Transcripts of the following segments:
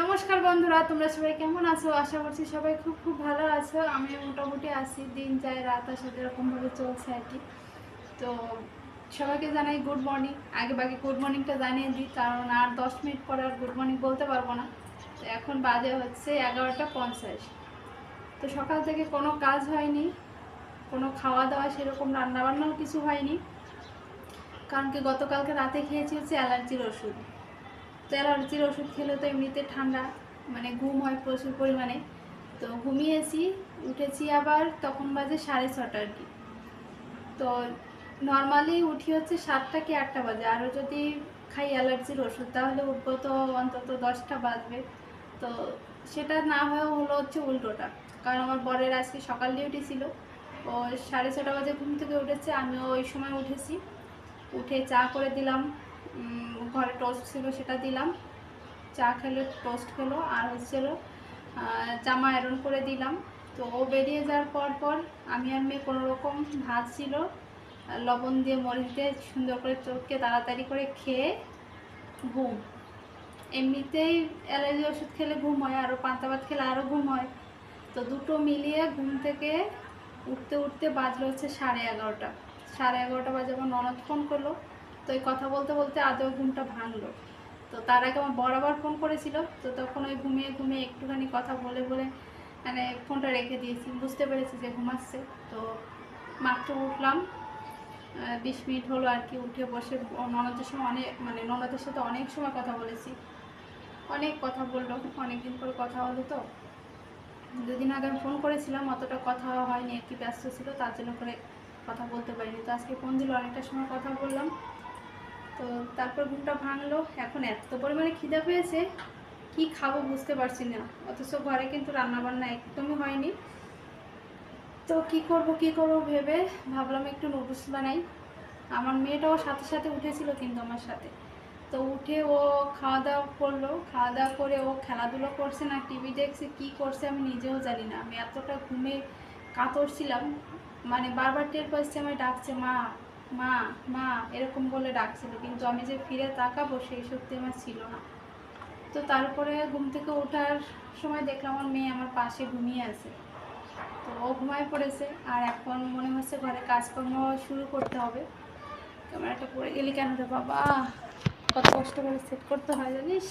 নমস্কার বন্ধুরা, তোমরা সবাই কেমন আছো? আশা করছি সবাই খুব খুব ভালো আছো। আমি মোটামুটি আছি, দিন যায়, রাত আসে, এরকমভাবে চলছে আর কি। তো সবাইকে জানাই গুড মর্নিং আগে বাকি গুড মর্নিংটা জানিয়ে দিই, কারণ আর দশ মিনিট পরে আর গুড মর্নিং বলতে পারব না। তো এখন বাজে হচ্ছে এগারোটা পঞ্চাশ। তো সকাল থেকে কোনো কাজ হয়নি, কোনো খাওয়া দাওয়া সেরকম, রান্নাবান্নাও কিছু হয়নি। কারণ কি গতকালকে রাতে খেয়েছি হচ্ছে অ্যালার্জির ওষুধ। তো অ্যালার্জির ওষুধ খেলে তো এমনিতে ঠান্ডা মানে ঘুম হয় প্রচুর পরিমাণে। তো ঘুমিয়েছি, উঠেছি আবার তখন বাজে সাড়ে ছটা আর কি। তো নর্মালি উঠি হচ্ছে সাতটা কি আটটা বাজে। আরও যদি খাই অ্যালার্জির ওষুধ, তাহলে উঠবো তো অন্তত দশটা বাজবে। তো সেটা না হয়েও হলো হচ্ছে উল্টোটা। কারণ আমার বরের আজকে সকাল ডিউটি ছিল। ও সাড়ে ছটা বাজে ঘুম থেকে উঠেছে, আমিও ওই সময় উঠেছি। উঠে চা করে দিলাম। ঘরে টোস্ট ছিল, সেটা দিলাম। চা খেলো টোস্ট খেলো, আর হচ্ছিল জামা আয়রন করে দিলাম। তো ও বেরিয়ে যাওয়ার পর পর আমি আর মেয়ে কোনো রকম ভাত ছিল লবণ দিয়ে মরিচ দিয়ে সুন্দর করে চোখকে তাড়াতাড়ি করে খেয়ে ঘুম। এমনিতেই অ্যালার্জি ওষুধ খেলে ঘুম হয় আরও পান্তা ভাত খেলে আরও ঘুম হয়। তো দুটো মিলিয়ে ঘুম থেকে উঠতে উঠতে বাজলো হচ্ছে সাড়ে এগারোটা। সাড়ে এগারোটা বাজে আমার ননদ ফোন করল। তো এই কথা বলতে বলতে আদৌ ঘুমটা ভাঙলো। তো তার আগে আমার বরাবর ফোন করেছিল, তো তখন ওই ঘুমিয়ে ঘুমিয়ে একটুখানি কথা বলে বলে মানে ফোনটা রেখে দিয়েছি। বুঝতে পেরেছি যে ঘুমাচ্ছে। তো মাত্র উঠলাম বিশ মিনিট হলো আর কি উঠে বসে ননদের সময় অনেক মানে ননদের সাথে অনেক সময় কথা বলেছি। অনেক কথা বলল অনেক দিন পরে কথা হলো তো। দুদিন আগে আমি ফোন করেছিলাম, অতটা কথা হয়নি আর কি ব্যস্ত ছিল, তার জন্য করে কথা বলতে পারিনি। তো আজকে ফোন দিল, অনেকটা সময় কথা বললাম। তো তারপর ঘুমটা ভাঙলো। এখন এত পরিমাণে খিদে পেয়েছে, কি খাব বুঝতে পারছি না। অথচ ঘরে কিন্তু রান্না বান্না একদমই হয়নি। তো কি করব কি করব ভেবে ভাবলাম একটু নুডলস বানাই। আমার মেয়েটাও সাথে সাথে উঠেছিল কিন্তু আমার সাথে। তো উঠে ও খাওয়া দাওয়া করল। খাওয়া দাওয়া করে ও খেলাধুলো করছে না টিভি দেখছে, কি করছে আমি নিজেও জানি না। আমি এতটা ঘুমে কাতর ছিলাম। মানে বারবার টের পাচ্ছি আমায় ডাকছে, মা মা মা, এরকম বলে ডাকছিল, কিন্তু আমি যে ফিরে তাকাবো সেই সত্যি আমার ছিল না। তো তারপরে ঘুম থেকে ওঠার সময় দেখলাম আমার মেয়ে আমার পাশে ঘুমিয়ে আছে। তো ও ঘুমায় পড়েছে, আর এখন মনে হচ্ছে ঘরে কাজকর্ম শুরু করতে হবে। ক্যামেরাটা পড়ে গেলি কেন রে বাবা? কত কষ্ট করে সেট করতে হয় জানিস?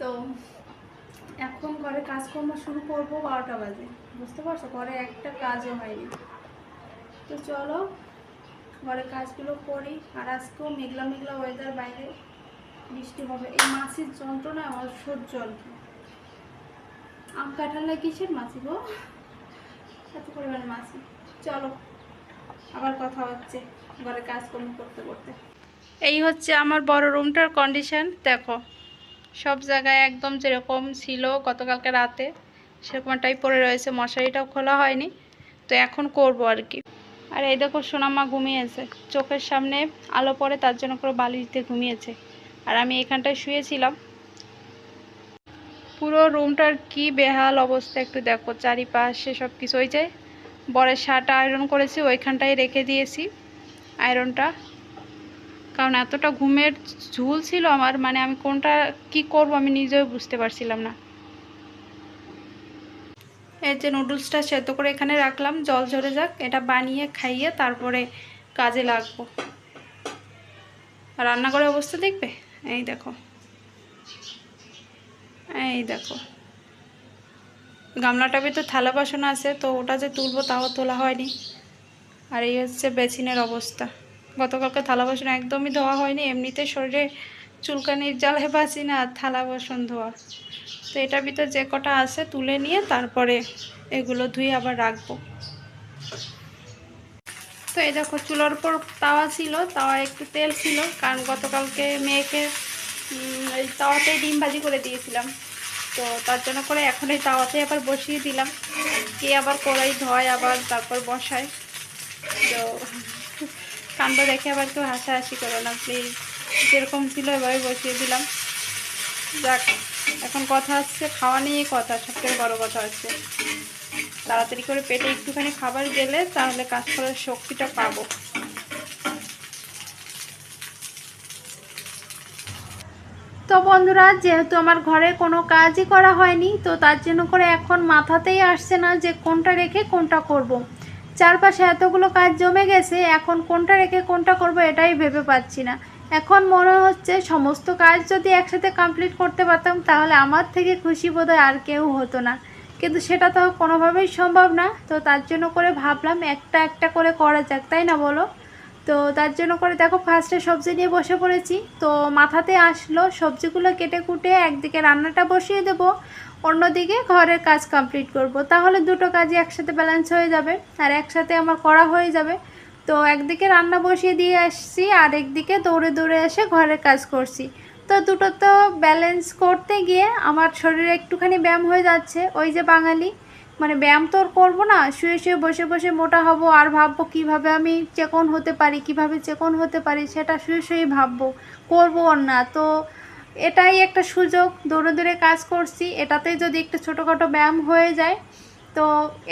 তো এখন ঘরে কাজকর্ম শুরু করব বারোটা বাজে। বুঝতে পারছ? ঘরে একটা কাজও হয়নি। তো চলো ঘরে কাজগুলো করি। আর আজকেও মেঘলা মেঘলা ওয়েদার বাইরে, বৃষ্টি হবে। এই মাছির যন্ত্রণা অসহ্য আম কাঁঠালে কিসের মাছি গো? এত পরিমাণ মাছি চলো, আবার কথা হচ্ছে ঘরে কাজকর্ম করতে করতে। এই হচ্ছে আমার বড় রুমটার কন্ডিশন দেখো, সব জায়গায় একদম যেরকম ছিল গতকালকে রাতে সেরকমটাই পড়ে রয়েছে। মশারিটাও খোলা হয়নি। তো এখন করব আর কি। আর এই দেখো সোনামা ঘুমিয়েছে। চোখের সামনে আলো পড়ে, তার জন্য করে দিয়ে ঘুমিয়েছে। আর আমি এখানটায় শুয়েছিলাম। পুরো রুমটার কি বেহাল অবস্থা একটু দেখো। চারিপাশে সব কিছু ওই যে বরের শার্ট আয়রন করেছি, ওইখানটায় রেখে দিয়েছি আয়রনটা। কারণ এতটা ঘুমের ঝুল ছিল আমার মানে আমি কোনটা কি করব আমি নিজেও বুঝতে পারছিলাম না। এই যে নুডলসটা সেদ্ধ করে এখানে রাখলাম, জল ঝরে যাক, এটা বানিয়ে খাইয়ে তারপরে কাজে লাগবো। আর রান্নাঘরের অবস্থা দেখবে? এই দেখো। এই দেখো। গামলাটা ভিতর থালা বাসন আছে, তো ওটা যে তুলবো তাও তোলা হয়নি। আর এই হচ্ছে বেসিনের অবস্থা। গতকালকে থালা বাসন একদমই ধোয়া হয়নি, এমনিতে শরীরে চুলকানির জ্বালায় বাঁচি না থালা বাসন ধোয়া। তো এটার ভিতর যে কটা আছে তুলে নিয়ে তারপরে এগুলো ধুয়ে আবার রাখব। তো এই দেখো চুলার উপর তাওয়া ছিল তাওয়া একটু তেল ছিল, কারণ গতকালকে মেয়েকে এই তাওয়াতেই ডিম ভাজি করে দিয়েছিলাম। তো তার জন্য করে এখন এই তাওয়াতে আবার বসিয়ে দিলাম। কে আবার কড়াই ধয়, আবার তারপর বসায়। তো কাণ্ড দেখে আবার কেউ হাসাহাসি করো না প্লিজ যেরকম ছিল এভাবে বসিয়ে দিলাম। যাক। এখন কথা হচ্ছে খাওয়া নিয়ে কথা সবথেকে বড় কথা হচ্ছে। তাড়াতাড়ি করে পেটে একটুখানি খাবার গেলে তাহলে কাজ করার শক্তিটা পাবো। তো বন্ধুরা, যেহেতু আমার ঘরে কোনো কাজই করা হয়নি, তো তার জন্য করে এখন মাথাতেই আসছে না যে কোনটা রেখে কোনটা করব। চারপাশে এতগুলো কাজ জমে গেছে, এখন কোনটা রেখে কোনটা করব এটাই ভেবে পাচ্ছি না। এখন মনে হচ্ছে সমস্ত কাজ যদি একসাথে কমপ্লিট করতে পারতাম, তাহলে আমার থেকে খুশি বোধহয় আর কেউ হতো না। কিন্তু সেটা তো কোনোভাবেই সম্ভব না। তো তার জন্য করে ভাবলাম একটা একটা করে করা যাক, তাই না বলো? তো তার জন্য করে দেখো ফার্স্টে সবজি নিয়ে বসে পড়েছি। তো মাথাতে আসলো সবজিগুলো কেটে কুটে একদিকে রান্নাটা বসিয়ে দেবো, অন্যদিকে ঘরের কাজ কমপ্লিট করব। তাহলে দুটো কাজই একসাথে ব্যালেন্স হয়ে যাবে, আর একসাথে আমার করা হয়ে যাবে। তো একদিকে রান্না বসিয়ে দিয়ে আসছি আর একদিকে দৌড়ে দৌড়ে এসে ঘরের কাজ করছি। তো দুটো তো ব্যালেন্স করতে গিয়ে আমার শরীরে একটুখানি ব্যায়াম হয়ে যাচ্ছে। ওই যে বাঙালি মানে ব্যায়াম তো করব না, শুয়ে শুয়ে বসে বসে মোটা হব আর ভাববো কীভাবে আমি চেকন হতে পারি, কীভাবে চেকন হতে পারি, সেটা শুয়ে শুয়েই ভাববো, করব না। তো এটাই একটা সুযোগ, দৌড়ে দৌড়ে কাজ করছি। এটাতেই যদি একটু ছোটোখাটো ব্যায়াম হয়ে যায় তো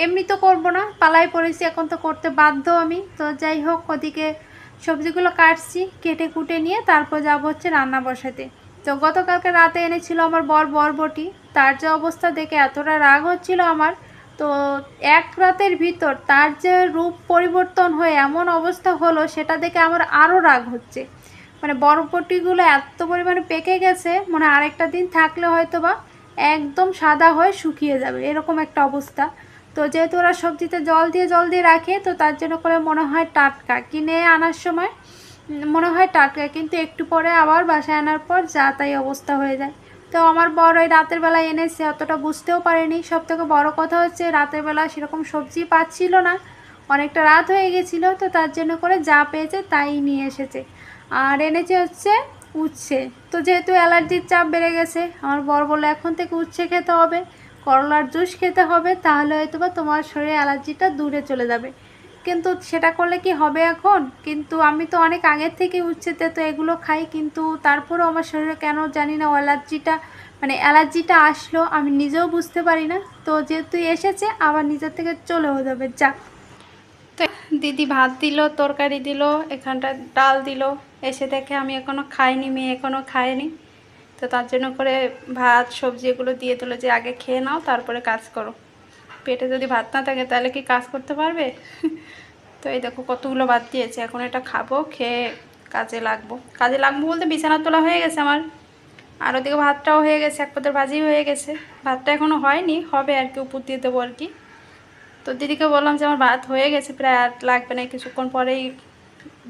এমনি তো করব না, পালাই পড়েছি, এখন তো করতে বাধ্য আমি। তো যাই হোক, ওদিকে সবজিগুলো কাটছি, কেটে কুটে নিয়ে তারপর যাব হচ্ছে রান্না বসাতে। তো গতকালকে রাতে এনেছিল আমার বর বরবটি, তার যে অবস্থা দেখে এতটা রাগ হচ্ছিল আমার। তো এক রাতের ভিতর তার যে রূপ পরিবর্তন হয়ে এমন অবস্থা হলো, সেটা দেখে আমার আরও রাগ হচ্ছে। মানে বরবটিগুলো এত পরিমাণে পেকে গেছে মানে আরেকটা দিন থাকলে হয়তো বা একদম সাদা হয়ে শুকিয়ে যাবে, এরকম একটা অবস্থা। তো যেহেতু ওরা সবজিতে জল দিয়ে জল দিয়ে রাখে, তো তার জন্য করে মনে হয় টাটকা। কিনে আনার সময় মনে হয় টাটকা, কিন্তু একটু পরে আবার বাসায় আনার পর যা তাই অবস্থা হয়ে যায়। তো আমার বড় ওই রাতের বেলায় এনেছে, অতটা বুঝতেও পারেনি। সব থেকে বড়ো কথা হচ্ছে রাতের বেলা সেরকম সবজি পাচ্ছিল না। অনেকটা রাত হয়ে গেছিল, তো তার জন্য করে যা পেয়েছে তাই নিয়ে এসেছে। আর এনেছে হচ্ছে উচ্ছে। তো যেহেতু অ্যালার্জির চাপ বেড়ে গেছে, আমার বর বলে এখন থেকে উচ্ছে খেতে হবে, করলার জুস খেতে হবে, তাহলে হয়তো বা তোমার শরীরে অ্যালার্জিটা দূরে চলে যাবে। কিন্তু সেটা করলে কি হবে এখন? কিন্তু আমি তো অনেক আগের থেকে উচ্ছেতে তো এগুলো খাই, কিন্তু তারপরেও আমার শরীরে কেন জানি না অ্যালার্জিটা মানে অ্যালার্জিটা আসলো, আমি নিজেও বুঝতে পারি না। তো যেহেতু এসেছে, আবার নিজের থেকে চলেও যাবে যাক দিদি ভাত দিল, তরকারি দিল, এখানটা ডাল দিল। এসে দেখে আমি এখনও খাইনি, মেয়ে এখনও খায়নি। তো তার জন্য করে ভাত, সবজি এগুলো দিয়ে দিল যে আগে খেয়ে নাও, তারপরে কাজ করো। পেটে যদি ভাত না থাকে তাহলে কি কাজ করতে পারবে? তো এই দেখো কতগুলো ভাত দিয়েছে, এখন এটা খাব, খেয়ে কাজে লাগবো। কাজে লাগবো বলতে বিছানা তোলা হয়ে গেছে আমার। আর ওদিকে ভাতটাও হয়ে গেছে, এক পদের ভাজি হয়ে গেছে। ভাতটা এখনও হয়নি, হবে আর কি উপর দিয়ে দেবো আর কি। তো দিদিকে বললাম যে আমার ভাত হয়ে গেছে, প্রায় আর লাগবে না, কিছুক্ষণ পরেই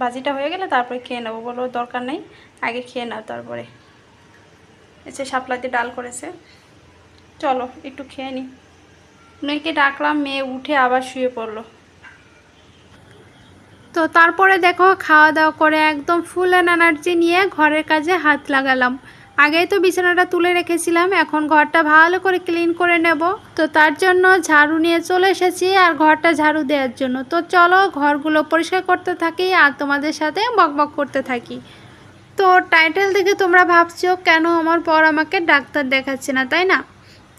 ভাজিটা হয়ে গেলে তারপরে খেয়ে নেব বলো দরকার নেই। আগে খেয়ে নাও তারপরে। এসে শাপলা ডাল করেছে। চলো, একটু খেয়ে নি। মেয়েকে ডাকলাম, মেয়ে উঠে আবার শুয়ে পড়ল। তো তারপরে দেখো, খাওয়া দাওয়া করে একদম ফুল এনার্জি নিয়ে ঘরের কাজে হাত লাগালাম। আগেই তো বিছানাটা তুলে রেখেছিলাম, এখন ঘরটা ভালো করে ক্লিন করে নেব। তো তার জন্য ঝাড়ু নিয়ে চলে এসেছি আর ঘরটা ঝাড়ু দেওয়ার জন্য। তো চলো ঘরগুলো পরিষ্কার করতে থাকি আর তোমাদের সাথে বকবক করতে থাকি। তো টাইটেল দেখে তোমরা ভাবছ, কেন আমার পর আমাকে ডাক্তার দেখাচ্ছে না, তাই না?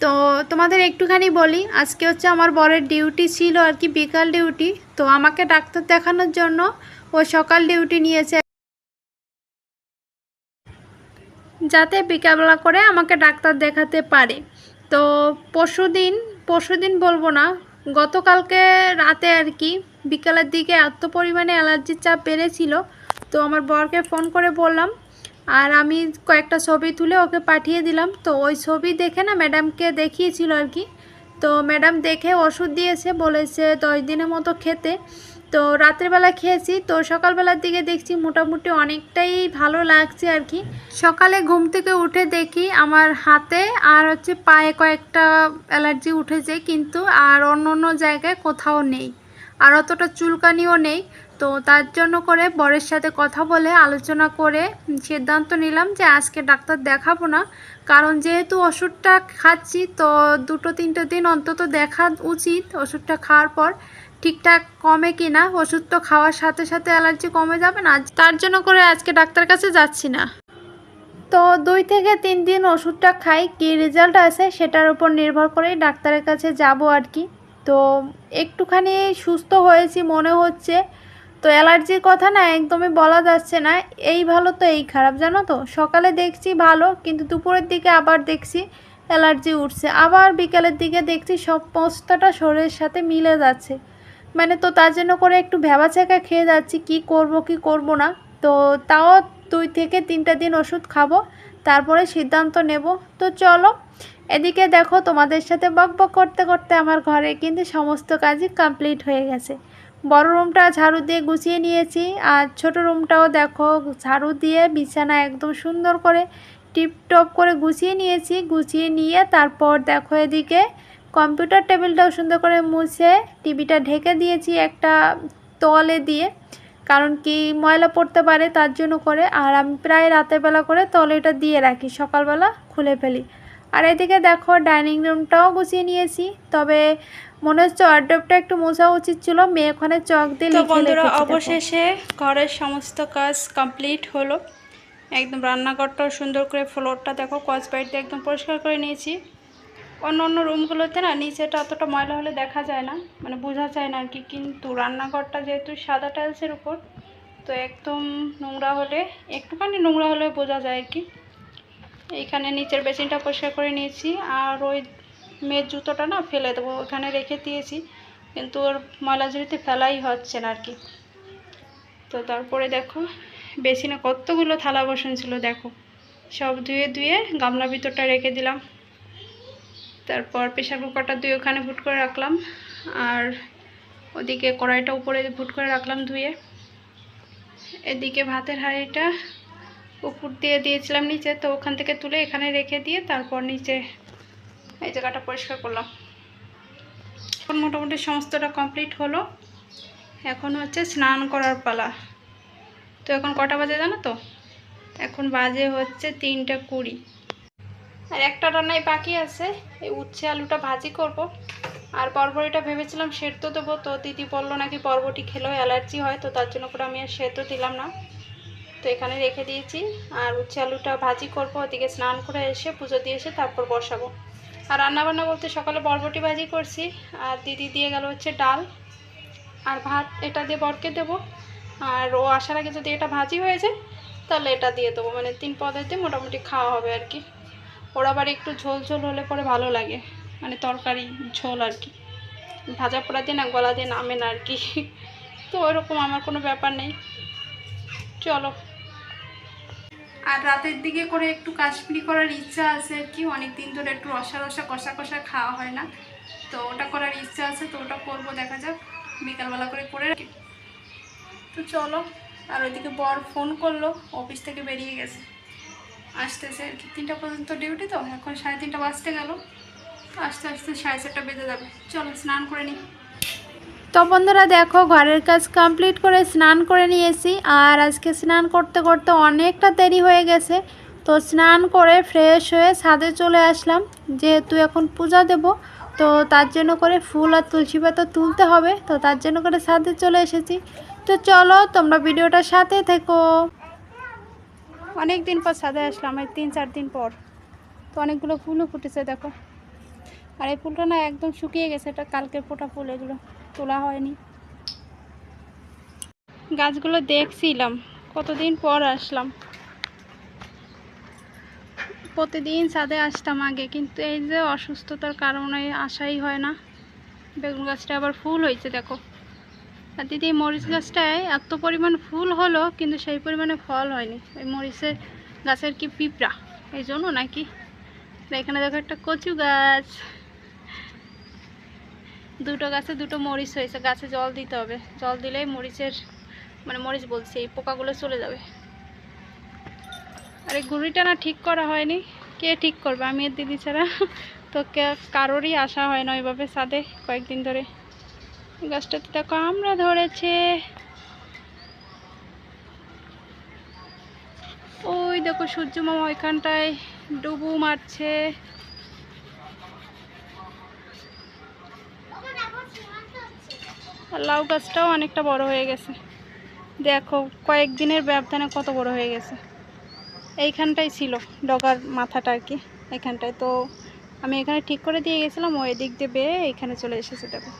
তো তোমাদের একটুখানি বলি, আজকে হচ্ছে আমার বরের ডিউটি ছিল আর কি বিকাল ডিউটি তো আমাকে ডাক্তার দেখানোর জন্য ও সকাল ডিউটি নিয়েছে যাতে বিকালবেলা করে আমাকে ডাক্তার দেখাতে পারে। তো পরশু দিন পরশু দিন বলব না, গতকালকে রাতে আর কি বিকালের দিকে এত পরিমাণে অ্যালার্জির চাপ বেড়েছিল, তো আমার বরকে ফোন করে বললাম, আর আমি কয়েকটা ছবি তুলে ওকে পাঠিয়ে দিলাম। তো ওই ছবি দেখে না ম্যাডামকে দেখিয়েছিল আর কি। তো ম্যাডাম দেখে ওষুধ দিয়েছে, বলেছে দশ দিনের মতো খেতে। তো রাত্রেবেলা খেয়েছি। তো সকালবেলার দিকে দেখছি মোটামুটি অনেকটাই ভালো লাগছে আর কি। সকালে ঘুম থেকে উঠে দেখি আমার হাতে আর হচ্ছে পায়ে কয়েকটা অ্যালার্জি উঠেছে কিন্তু আর অন্য অন্য জায়গায় কোথাও নেই। আর অতটা চুলকানিও নেই। তো তার জন্য করে বরের সাথে কথা বলে আলোচনা করে সিদ্ধান্ত নিলাম যে আজকে ডাক্তার দেখাবো না। কারণ যেহেতু ওষুধটা খাচ্ছি তো দুটো তিনটে দিন অন্তত দেখা উচিত ওষুধটা খাওয়ার পর। ঠিকঠাক কমে কি না? ওষুধ তো খাওয়ার সাথে সাথে অ্যালার্জি কমে যাবে না। তার জন্য করে আজকে ডাক্তার কাছে যাচ্ছি না। তো দুই থেকে তিন দিন ওষুধটা খাই, কী রেজাল্ট আসে সেটার উপর নির্ভর করেই ডাক্তারের কাছে যাব আর কি। তো একটুখানি সুস্থ হয়েছি মনে হচ্ছে। তো অ্যালার্জির কথা না একদমই বলা যাচ্ছে না। এই ভালো তো এই খারাপ, জানো তো? সকালে দেখছি ভালো, কিন্তু দুপুরের দিকে আবার দেখছি অ্যালার্জি উঠছে। আবার বিকেলের দিকে দেখছি সব সমস্তটা শরীরের সাথে মিলে যাচ্ছে। মানে তো তার জন্য করে একটু ভেবাচাকা খেয়ে যাচ্ছি, কি করব কি করব না। তো তাও দুই থেকে তিনটা দিন ওষুধ খাব, তারপরে সিদ্ধান্ত নেব। তো চলো, এদিকে দেখো তোমাদের সাথে বক বক করতে করতে আমার ঘরে কিন্তু সমস্ত কাজই কমপ্লিট হয়ে গেছে। বড় রুমটা ঝাড়ু দিয়ে গুছিয়ে নিয়েছি, আর ছোট রুমটাও দেখো ঝাড়ু দিয়ে বিছানা একদম সুন্দর করে টিপটপ করে গুছিয়ে নিয়েছি। গুছিয়ে নিয়ে তারপর দেখো এদিকে কম্পিউটার টেবিলটাও সুন্দর করে মুছে টিভিটা ঢেকে দিয়েছি একটা তোয়ালে দিয়ে কারণ কি ময়লা পড়তে পারে তার জন্য করে। আর আমি প্রায় রাতের বেলা করে তোয়ালেটা দিয়ে রাখি সকালবেলা খুলে ফেলি। আর এদিকে দেখো ডাইনিং রুমটাও গুছিয়ে নিয়েছি তবে মনে হচ্ছে অর্ডারটা একটু মোছা উচিত ছিল মেয়ে ওখানে চক দিয়ে লিখে বন্ধুরা। অবশেষে ঘরের সমস্ত কাজ কমপ্লিট হলো। একদম রান্নাঘরটাও সুন্দর করে ফ্লোরটা দেখো কচ বাইট দিয়ে একদম পরিষ্কার করে নিয়েছি। অন্য অন্য রুমগুলোতে না নিচেটা অতটা ময়লা হলে দেখা যায় না। মানে বোঝা যায় না আর কি কিন্তু রান্নাঘরটা যেহেতু সাদা টাইলসের উপর, তো একদম নোংরা হলে, একটুখানি নোংরা হলে বোঝা যায় আর কি এইখানে নিচের বেসিনটা পরিষ্কার করে নিয়েছি। আর ওই মেয়ের জুতোটা না ফেলে দেবো, ওখানে রেখে দিয়েছি। কিন্তু ওর ময়লা ঝুড়িতে ফেলাই হচ্ছে না আর কি তো তারপরে দেখো, বেসিনে কতগুলো থালা বসন ছিল দেখো। সব ধুয়ে ধুয়ে গামলা ভিতরটা রেখে দিলাম। তারপর প্রেশার কুকারটা ধুয়ে ওখানে ভুট করে রাখলাম। আর ওদিকে কড়াইটা উপরে ভুট করে রাখলাম ধুয়ে। এদিকে ভাতের হাঁড়িটা উপর দিয়ে দিয়েছিলাম নিচে, তো ওখান থেকে তুলে এখানে রেখে দিয়ে তারপর নিচে এই জায়গাটা পরিষ্কার করলাম। এখন মোটামুটি সমস্তটা কমপ্লিট হলো। এখন হচ্ছে স্নান করার পালা। তো এখন কটা বাজে জানো তো? এখন বাজে হচ্ছে তিনটা কুড়ি। আর একটা রান্নাই বাকি আছে। এই উচ্ছে আলুটা ভাজি করব। আর বরবটিটা ভেবেছিলাম সেদ্ধ দেবো, তো দিদি বলল নাকি বরবটি খেলেও অ্যালার্জি হয়, তো তার জন্য করে আমি আর সেদ্ধ দিলাম না। তো এখানে রেখে দিয়েছি। আর উচ্ছে আলুটা ভাজি করব, ওদিকে স্নান করে এসে পুজো দিয়ে এসে তারপর বসাবো। আর রান্নাবান্না বলতে সকালে বরবটি ভাজি করছি, আর দিদি দিয়ে গেল হচ্ছে ডাল। আর ভাত এটা দিয়ে বরকে দেবো। আর ও আসার আগে যদি এটা ভাজি হয়ে যায়, তাহলে এটা দিয়ে দেবো। মানে তিন পদের দিয়ে মোটামুটি খাওয়া হবে আর কি। ওর আবার একটু ঝোল ঝোল হলে পরে ভালো লাগে। মানে তরকারি, ঝোল আর কি। ভাজা পোড়া দিয়ে না গলা দিয়ে নামে না আর কি। তো ওইরকম আমার কোনো ব্যাপার নেই। চলো। আর রাতের দিকে করে একটু কাশ্মীরি করার ইচ্ছা আছে আর কি। অনেক দিন ধরে একটু রসা রসা কষা কষা খাওয়া হয় না। তো ওটা করার ইচ্ছা আছে, তো ওটা করব, দেখা যাক। বিকালবেলা করে করে। তো চলো। আর ওইদিকে বর ফোন করল, অফিস থেকে বেরিয়ে গেছে। আসতেছে আর কি তিনটা পর্যন্ত ডিউটি তো, এখন সাড়ে তিনটা বাজতে গেল। আস্তে আস্তে সাড়ে চারটা বেজে যাবে। চলো, স্নান করে নিই। তো বন্ধুরা, দেখো, ঘরের কাজ কমপ্লিট করে স্নান করে নিয়েছি। আর আজকে স্নান করতে করতে অনেকটা দেরি হয়ে গেছে। তো স্নান করে ফ্রেশ হয়ে ছাদে চলে আসলাম। যেহেতু এখন পূজা দেব, তো তার জন্য করে ফুল আর তুলসী পাতা তুলতে হবে। তো তার জন্য করে ছাদে চলে এসেছি। তো চলো, তোমরা ভিডিওটা সাথে থেকো। অনেক দিন পর ছাদে আসলাম, এই তিন চার দিন পর। তো অনেকগুলো ফুলও ফুটেছে, দেখো। আর এই ফুলটা না একদম শুকিয়ে গেছে, এটা কালকে ফোটা ফুল, এগুলো তোলা হয়নি। গাছগুলো দেখছিলাম, কতদিন পর আসলাম। প্রতিদিন ছাদে আসতাম আগে, কিন্তু এই যে অসুস্থতার কারণে আসাই হয় না। বেগুন গাছটা আবার ফুল হয়েছে, দেখো। আর দিদি, মরিচ গাছটায় এত পরিমাণ ফুল হলো, কিন্তু সেই পরিমাণে ফল হয়নি। ওই মরিচের গাছের কি পিঁপড়া? এই জন্য নাকি? এখানে দেখো একটা কচু গাছ। দুটো গাছে দুটো মরিচ হয়েছে, গাছে জল দিতে হবে। জল দিলেই মরিচের মানে মরিচ বলছি, এই পোকাগুলো চলে যাবে। আর এই গুড়িটা না ঠিক করা হয়নি। কে ঠিক করবে? আমি আর দিদি ছাড়া। তো কারোরই আসা হয় না ওইভাবে সাদে কয়েকদিন ধরে। গাছটাতে দেখো আমরা ধরেছে। ওই দেখো সূর্য মামা ওইখানটায় ডুবু মারছে। লাউ গাছটাও অনেকটা বড় হয়ে গেছে। দেখো কয়েকদিনের ব্যবধানে কত বড় হয়ে গেছে। এইখানটাই ছিল ডগার মাথাটা আর কি। এখানটায় তো আমি এখানে ঠিক করে দিয়ে গেছিলাম ওই দিক দিয়ে বেয়ে এখানে চলে এসেছে, দেখো।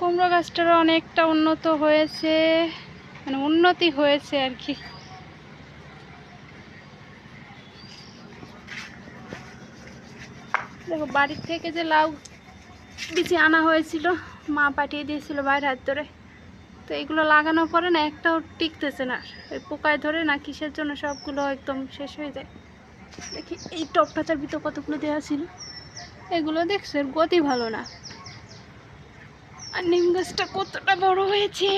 কুমড়ো গাছটারও অনেকটা উন্নত হয়েছে মানে উন্নতি হয়েছে আর কি। দেখো, বাড়ির থেকে যে লাউ বিচি আনা হয়েছিল, মা পাঠিয়ে দিয়েছিল বাইরে হাত ধরে। তো এগুলো লাগানোর পরে না একটাও টিকতেছে না। ওই পোকায় ধরে না কিসের জন্য সবগুলো একদম শেষ হয়ে যায়। দেখি এই টপটাচার ভিতর কতগুলো দেওয়া ছিল। এগুলো দেখছ গতি ভালো না। আর নিম গাছটা কতটা বড় হয়েছে?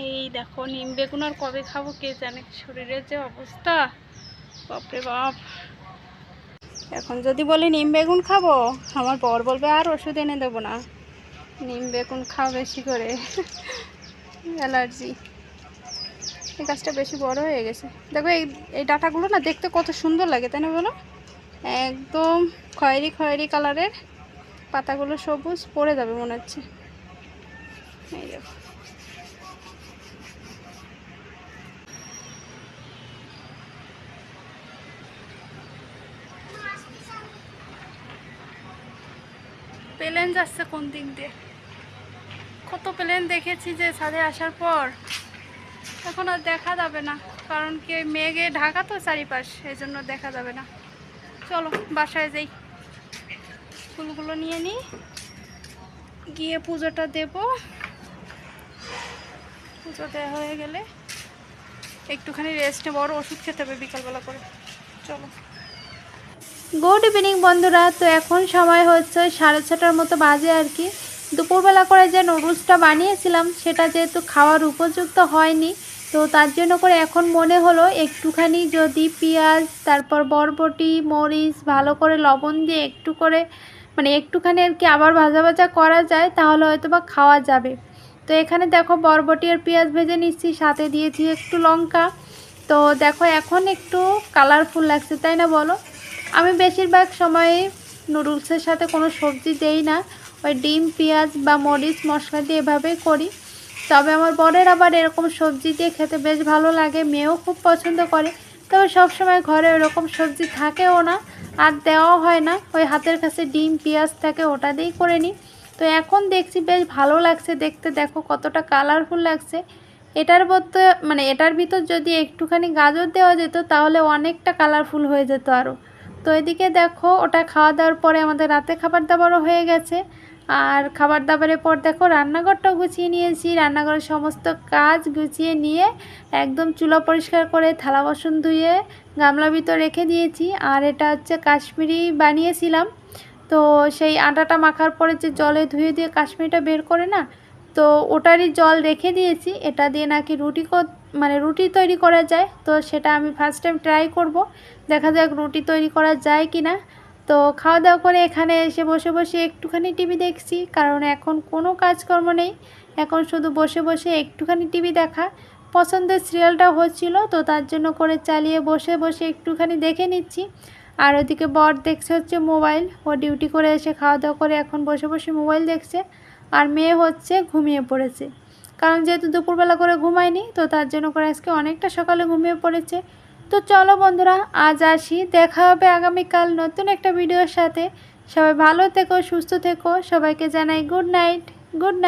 এই দেখো, নিম বেগুন আর কবে খাব কে জানে? শরীরের যে অবস্থা, বাপরে বাপ। এখন যদি বলি নিম বেগুন খাব, আমার বর বলবে আর ওষুধ এনে দেবো না। নিম বেগুন খাও বেশি করে। অ্যালার্জি। এই গাছটা বেশি বড় হয়ে গেছে। দেখো, এই এই ডাটাগুলো না দেখতে কত সুন্দর লাগে, তাই না বলো? একদম খয়েরি খয়েরি কালারের। পাতাগুলো সবুজ পড়ে যাবে মনে হচ্ছে। এই প্লেন যাচ্ছে কোন দিক দিয়ে? কত প্লেন দেখেছি যে ছাদে আসার পর। এখন আর দেখা যাবে না, কারণ কি মেঘে ঢাকা তো চারিপাশ এই জন্য দেখা যাবে না। চলো, বাসায় যাই। ফুলগুলো নিয়ে নিই গিয়ে পুজোটা দেব। পুজো দেওয়া হয়ে গেলে একটুখানি রেস্ট নেব আর ওষুধ খেতে হবে বিকালবেলা করে। চলো। গুড ইভিনিং বন্ধুরা, তো এখন সময় হচ্ছে সাড়ে ছটার মতো বাজে আর কি। দুপুরবেলা করে যে নুডলসটা বানিয়েছিলাম, সেটা যেহেতু খাওয়ার উপযুক্ত হয়নি, তো তার জন্য করে এখন মনে হলো একটুখানি যদি পেঁয়াজ, তারপর বরবটি, মরিচ, ভালো করে লবণ দিয়ে একটু করে মানে একটুখানি আর কি আবার ভাজা ভাজা করা যায়, তাহলে হয়তো বা খাওয়া যাবে। তো এখানে দেখো বরবটি আর পেঁয়াজ ভেজে নিচ্ছি, সাথে দিয়েছি একটু লঙ্কা। তো দেখো এখন একটু কালারফুল লাগছে, তাই না বলো? আমি বেশিরভাগ সময়ে নুডলসের সাথে কোনো সবজি দেই না, ওই ডিম, পেঁয়াজ বা মরিচ মশলা দিয়ে এভাবেই করি। তবে আমার বরের আবার এরকম সবজি দিয়ে খেতে বেশ ভালো লাগে, মেয়েও খুব পছন্দ করে। তবে সবসময় ঘরে ওরকম সবজি থাকেও না। আর দেওয়াও হয় না। ওই হাতের কাছে ডিম, পেঁয়াজ থাকে, ওটা দিয়েই করে নিই। তো এখন দেখছি বেশ ভালো লাগছে দেখতে। দেখো কতটা কালারফুল লাগছে। এটার মধ্যে মানে এটার ভিতর যদি একটুখানি গাজর দেওয়া যেত, তাহলে অনেকটা কালারফুল হয়ে যেত আরও তো এদিকে দেখো, ওটা খাওয়া দাওয়ার পরে আমাদের রাতে খাবার দাবারও হয়ে গেছে। আর খাবার দাবারের পর দেখো রান্নাঘরটাও গুছিয়ে নিয়েছি। রান্নাঘরের সমস্ত কাজ গুছিয়ে নিয়ে একদম চুলা পরিষ্কার করে থালা বাসন ধুয়ে গামলা ভিতর রেখে দিয়েছি। আর এটা হচ্ছে কাশ্মীরি বানিয়েছিলাম। তো সেই আটাটা মাখার পরে যে জলে ধুয়ে দিয়ে কাশ্মীরিটা বের করে না, তো ওটারই জল রেখে দিয়েছি। এটা দিয়ে নাকি রুটি মানে রুটি তৈরি করা যায়। তো সেটা আমি ফার্স্ট টাইম ট্রাই করব। দেখা যাক রুটি তৈরি করা যায় কি না তো খাওয়া দাওয়া করে এখানে এসে বসে বসে একটুখানি টিভি দেখছি। কারণ এখন কোনো কাজকর্ম নেই। এখন শুধু বসে বসে একটুখানি টিভি দেখা। পছন্দের সিরিয়ালটা হচ্ছিল, তো তার জন্য করে চালিয়ে বসে বসে একটুখানি দেখে নিচ্ছি। আর ওদিকে বর দেখছে হচ্ছে মোবাইল। ও ডিউটি করে এসে খাওয়া দাওয়া করে এখন বসে বসে মোবাইল দেখছে। আর মেয়ে হচ্ছে ঘুমিয়ে পড়েছে। কারণ যেহেতু দুপুরবেলা করে ঘুমায়নি, তো তার জন্য করে আজকে অনেকটা সকালে ঘুমিয়ে পড়েছে। তো চলো বন্ধুরা, আজ আসি। দেখা হবে আগামীকাল নতুন একটা ভিডিওর সাথে। সবাই ভালো থেকো, সুস্থ থেকো। সবাইকে জানাই গুড নাইট গুড নাইট